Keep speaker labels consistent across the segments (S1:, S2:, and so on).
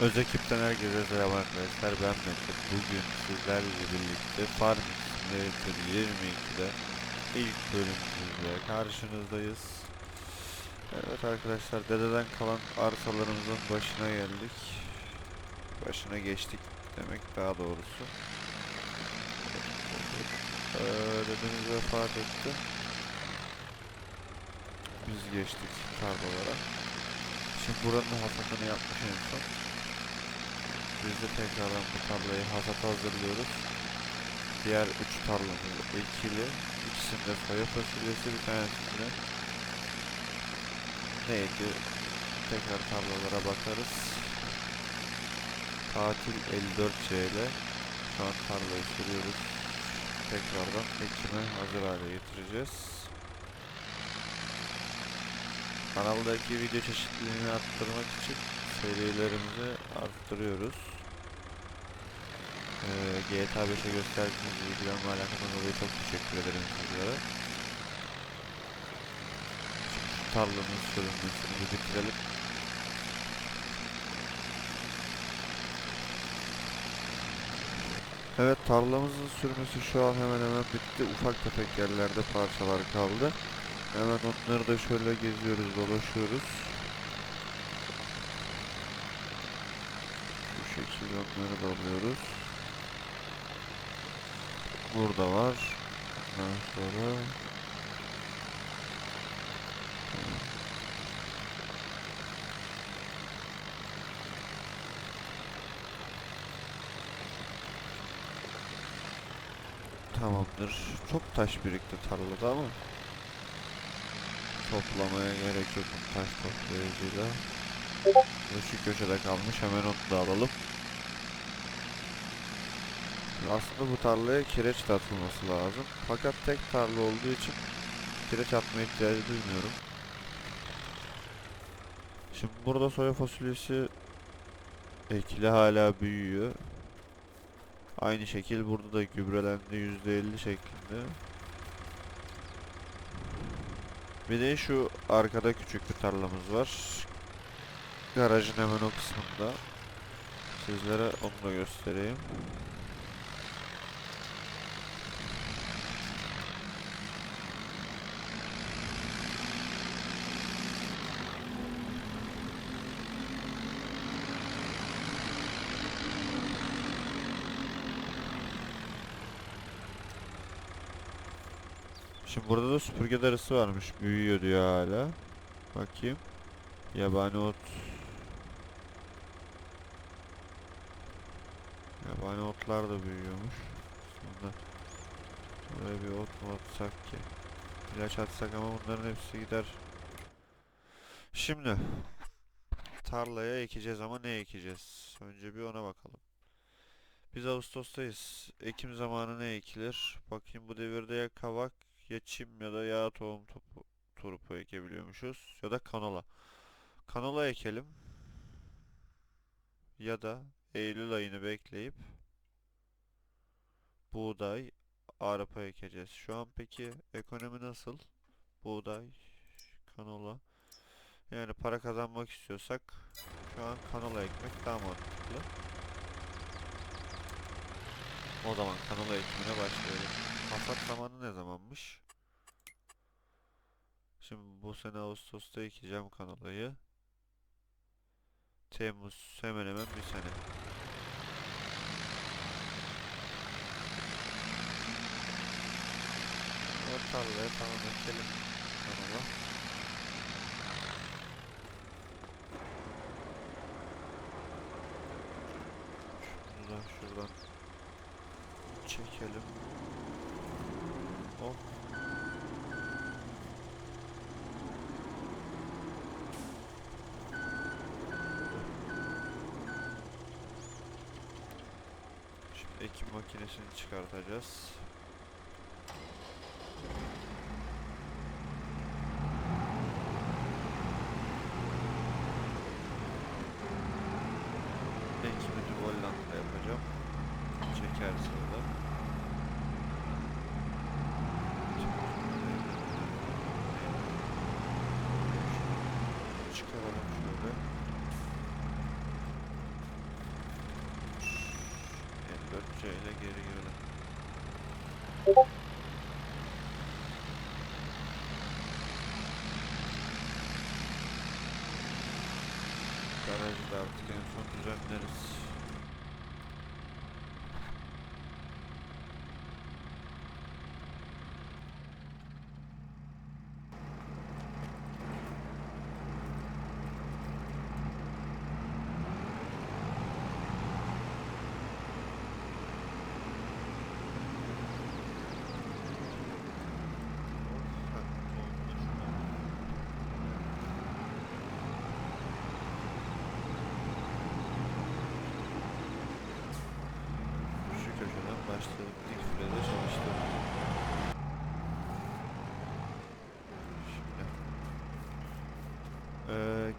S1: Öz ekipten herkese selam arkadaşlar. Ben Mete. Bugün sizlerle birlikte Farm Simulator 22'de ilk bölümümüzle karşınızdayız. Evet arkadaşlar dededen kalan arsalarımızın başına geldik. Başına geçtik demek daha doğrusu. Ee, dedemiz vefat etti. Biz geçtik tarlalara. Şimdi buranın hasatını yapmış en son. Biz de tekrardan bu tarlayı hasat hazırlıyoruz. Diğer üç tarlamız ekili. İkisinde soya fasulyesi bir tanesinde neydi? Tekrar tarlalara bakarız. Tatil 54C ile şu an tarlayı sürüyoruz. Tekrardan ekime hazır hale getireceğiz. Kanaldaki video çeşitliliğini arttırmak için serilerimizi arttırıyoruz. Ee, GTA 5'e gösterdiğiniz ilgilenme alakadan dolayı çok teşekkür ederim sizlere. Sürülmesini bir bitirelim. Evet tarlamızın sürmesi şu an hemen hemen bitti. Ufak tefek yerlerde parçalar kaldı. Hemen onları da şöyle geziyoruz, dolaşıyoruz. Bu şekilde onları da alıyoruz. Burada var. Ondan sonra Tamamdır. Çok taş birikti tarlada ama toplamaya gerek yok taş toplayıcıyla. Şu köşede kalmış hemen onu da alalım. Aslında bu tarlaya kireç de atılması lazım. Fakat tek tarla olduğu için kireç atma ihtiyacı duymuyorum. Şimdi burada soya fasulyesi ekili hala büyüyor. Aynı şekil burada da gübrelendi %50 şeklinde. Bir de şu arkada küçük bir tarlamız var. Garajın hemen o kısmında. Sizlere onu da göstereyim. Şimdi burada da süpürge darısı varmış. Büyüyor diyor hala. Bakayım. Yabani ot. Yabani otlar da büyüyormuş. Sonra buraya bir ot mu atsak ki? İlaç atsak ama bunların hepsi gider. Şimdi tarlaya ekeceğiz ama ne ekeceğiz? Önce bir ona bakalım. Biz Ağustos'tayız. Ekim zamanı ne ekilir? Bakayım bu devirde ya kavak çim ya da yağ tohum topu, turpu ekebiliyormuşuz. Ya da kanola. Kanola ekelim. Ya da Eylül ayını bekleyip buğday, arpa ekeceğiz. Şu an peki ekonomi nasıl? Buğday, kanola. Yani para kazanmak istiyorsak şu an kanola ekmek daha mantıklı. O zaman kanola ekimine başlayalım. Hasat zamanı ne zamanmış? Şimdi bu sene Ağustos'ta ekeceğim kanolayı. Temmuz hemen hemen bir sene. O tarlaya tamam ekelim kanola. Şunu da şuradan çekelim. Hop. Şimdi ekim makinesini çıkartacağız. Ekimi de Hollanda'da yapacağım. Çekersin da. Çıkaralım şöyle. 4C ile geri girelim. Garajı da artık en son düzenleriz.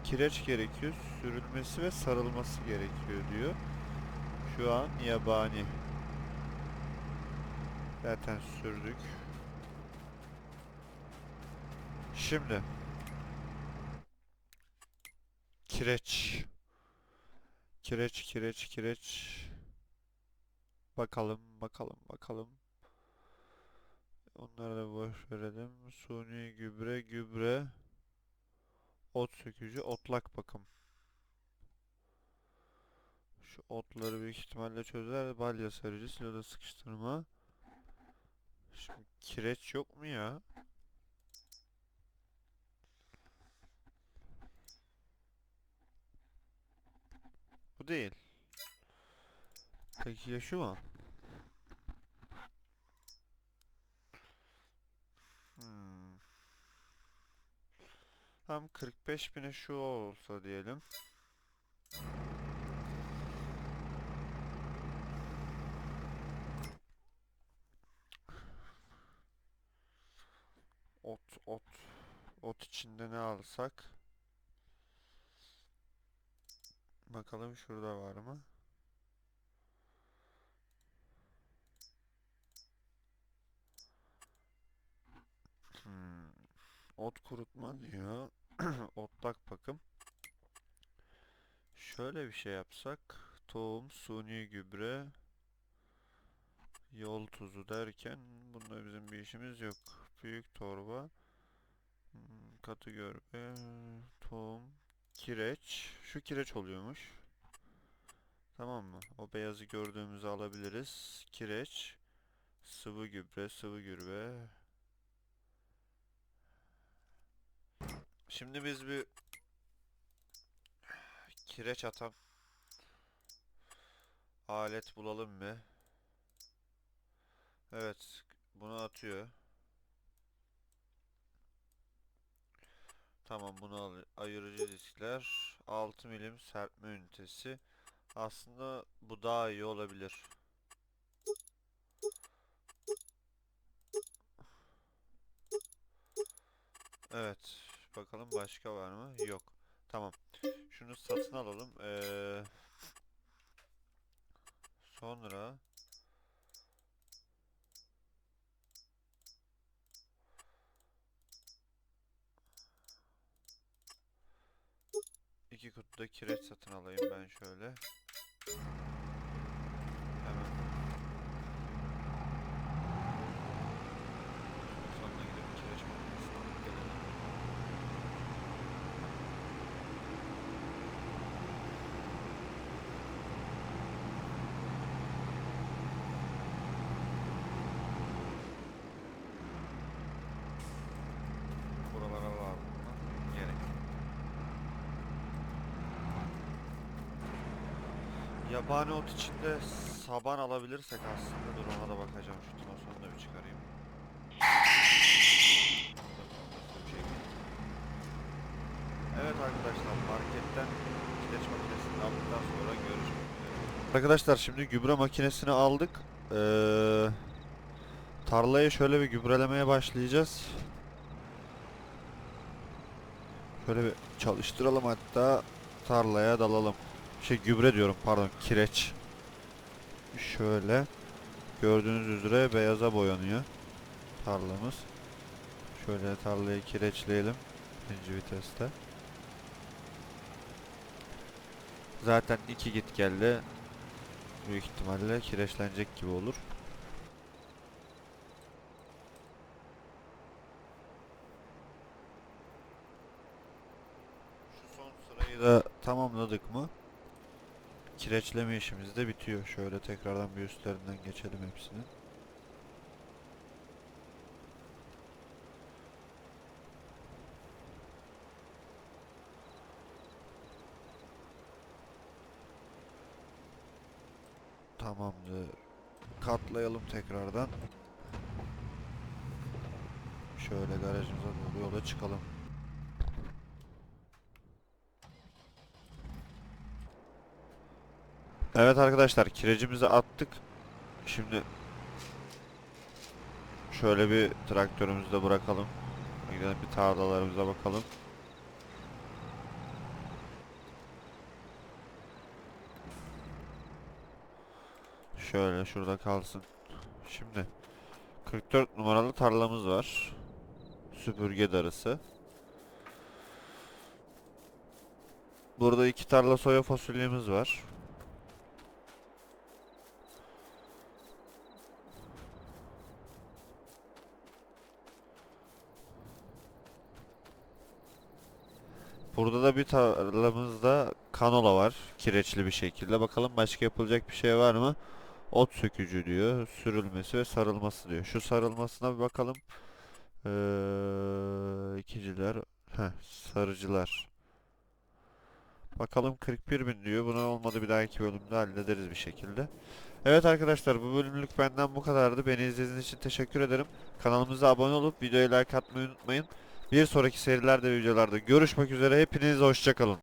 S1: Kireç gerekiyor. Sürülmesi ve sarılması gerekiyor diyor. Şu an yabani. Zaten sürdük. Şimdi. Kireç. Kireç, kireç, kireç. Bakalım, bakalım, bakalım. Onları da boş verelim. Suni gübre, gübre. Ot sökücü, otlak bakım. Şu otları büyük ihtimalle çözer. Balya sarıcı, siloda sıkıştırma. Şimdi kireç yok mu ya? Bu değil. Peki ya şu mu? Tam 45 bine şu olsa diyelim. Ot, ot. Ot içinde ne alsak? Bakalım şurada var mı? Hmm. Ot kurutma diyor. Otlak bakım. Şöyle bir şey yapsak. Tohum, suni gübre, yol tuzu derken bunda bizim bir işimiz yok. Büyük torba, hmm, katı görbe, tohum, kireç. Şu kireç oluyormuş. Tamam mı? O beyazı gördüğümüzü alabiliriz. Kireç, sıvı gübre, sıvı gübre. Şimdi biz bir kireç atan alet bulalım mı? Evet, bunu atıyor. Tamam, bunu al ayırıcı diskler, 6 milim serpme ünitesi. Aslında bu daha iyi olabilir. Evet, bakalım başka var mı? Yok. Tamam. Şunu satın alalım. Ee, sonra iki kutu da kireç satın alayım ben şöyle. Hemen. Sonuna gidip kireç makinesini alıp gelelim. Buralara var mı? Gerek. Yabani ot içinde saban alabilirsek aslında dur ona da bakacağım şu tinosyonu da bir çıkarayım. Evet arkadaşlar marketten kireç makinesini aldıktan sonra görüşmek üzere. Arkadaşlar şimdi gübre makinesini aldık. Ee, tarlayı şöyle bir gübrelemeye başlayacağız. Şöyle bir çalıştıralım hatta tarlaya dalalım. Şey gübre diyorum pardon kireç. Şöyle gördüğünüz üzere beyaza boyanıyor tarlamız. Şöyle tarlayı kireçleyelim ikinci viteste. Zaten iki git geldi. Büyük ihtimalle kireçlenecek gibi olur. Şu son sırayı da tamamladık mı? Kireçleme işimiz de bitiyor. Şöyle tekrardan bir üstlerinden geçelim hepsinin. Tamamdır. Katlayalım tekrardan. Şöyle garajımıza doğru yola çıkalım. Evet arkadaşlar kirecimizi attık. Şimdi şöyle bir traktörümüzü de bırakalım. Gidelim bir tarlalarımıza bakalım. Şöyle şurada kalsın. Şimdi 44 numaralı tarlamız var. Süpürge darısı. Burada iki tarla soya fasulyemiz var. Burada da bir tarlamızda kanola var. Kireçli bir şekilde. Bakalım başka yapılacak bir şey var mı? Ot sökücü diyor. Sürülmesi ve sarılması diyor. Şu sarılmasına bir bakalım. Ee, ikiciler. Heh, sarıcılar. Bakalım 41 bin diyor. Buna olmadı bir dahaki bölümde hallederiz bir şekilde. Evet arkadaşlar bu bölümlük benden bu kadardı. Beni izlediğiniz için teşekkür ederim. Kanalımıza abone olup videoya like atmayı unutmayın. Bir sonraki serilerde videolarda görüşmek üzere. Hepinize hoşçakalın.